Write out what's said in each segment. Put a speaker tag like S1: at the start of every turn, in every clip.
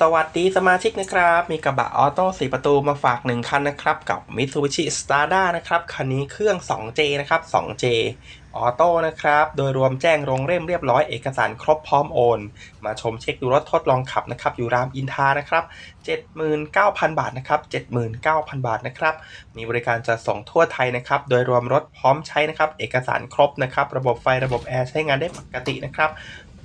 S1: สวัสดีสมาชิกนะครับ มีกระบะออโต้สีประตูมาฝาก 1 คันนะครับ กับ Mitsubishi Strada นะครับ คันนี้เครื่อง 2J นะครับ 2J ออโต้นะครับ โดยรวมแจ้งลงเล่มเรียบร้อยเอกสารครบพร้อมโอน มาชมเช็คดูรถทดลองขับนะครับ อยู่รามอินทานะครับ 79,000 บาทนะครับ 79,000 บาทนะครับ มีบริการจัดส่งทั่วไทยนะครับ โดยรวมรถพร้อมใช้นะครับ เอกสารครบนะครับ ระบบไฟระบบแอร์ใช้งานได้ปกตินะครับ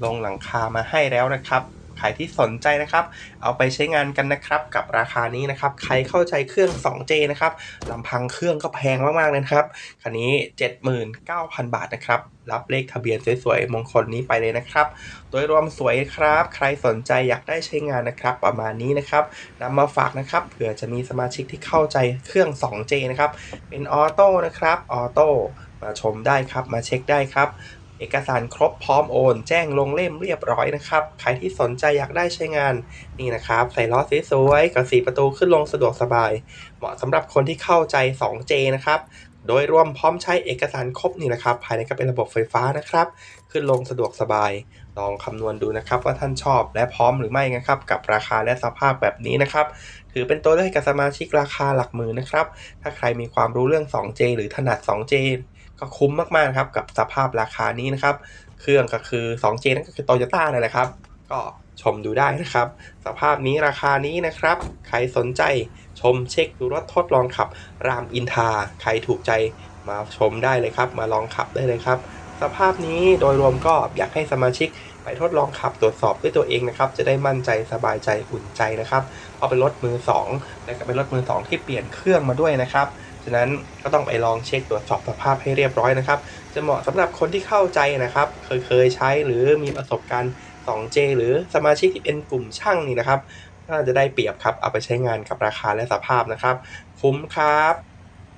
S1: ลงหลังคามาให้แล้วนะครับ ใครที่สนใจนะครับ เอาไปใช้งานกันนะครับกับราคานี้นะครับ ใครเข้าใจเครื่อง 2J นะครับลำพังเครื่องก็แพงมากๆเลยครับ คันนี้ 79,000 บาทนะครับรับเลขทะเบียนสวยๆมงคลนี้ไปเลยนะครับ โดยรวมสวยครับ ใครสนใจอยากได้ใช้งานนะครับ ประมาณนี้นะครับนำมาฝากนะครับเผื่อจะมีสมาชิกที่เข้าใจเครื่อง 2J นะครับ เป็นออโต้นะครับออโต้มาชมได้ครับมาเช็คได้ครับ เอกสารครบพร้อมโอน แจ้งลงเล่มเรียบร้อยนะครับ ใครที่สนใจอยากได้ใช้งานนี่นะครับ ใส่ล้อสวยๆกับสีประตูขึ้นลงสะดวกสบาย เหมาะสำหรับคนที่เข้าใจ 2J นะครับโดยรวมพร้อมใช้เอกสารครบนี่นะครับ ภายในก็เป็นระบบไฟฟ้านะครับ ขึ้นลงสะดวกสบาย ลองคำนวณดูนะครับว่าท่านชอบและพร้อมหรือไม่นะครับ กับราคาและสภาพแบบนี้นะครับ ถือเป็นตัวเลือกกับสมาชิกราคาหลักหมื่นนะครับ ถ้าใครมีความรู้เรื่อง 2J หรือถนัด 2J ก็คุ้มมากๆครับกับสภาพราคานี้นะครับ เครื่องก็คือ 2J นั่นก็คือ Toyota นั่นแหละครับ ก็ชมดูได้นะครับ สภาพนี้ราคานี้นะครับ ใครสนใจชมเช็คดูรถทดลองขับ รามอินทา ใครถูกใจมาชมได้เลยครับ มาลองขับได้เลยครับ สภาพนี้โดยรวมก็อยากให้สมาชิกไปทดลองขับตรวจสอบด้วยตัวเองนะครับ จะได้มั่นใจสบายใจอุ่นใจนะครับเพราเป็นรถมือสองและก็เป็นรถมือสองที่เปลี่ยนเครื่องมาด้วยนะครับฉะนั้นก็ต้องไปลองเช็คตรวจสอบสภาพให้เรียบร้อยนะครับ จะเหมาะสำหรับคนที่เข้าใจนะครับ เคยเคยใช้หรือมีประสบการณ์ 2J หรือสมาชิกที่เป็นกลุ่มช่างนี่นะครับน่าจะได้เปรียบครับเอาไปใช้งานกับราคาและสภาพนะครับ คุ้มครับ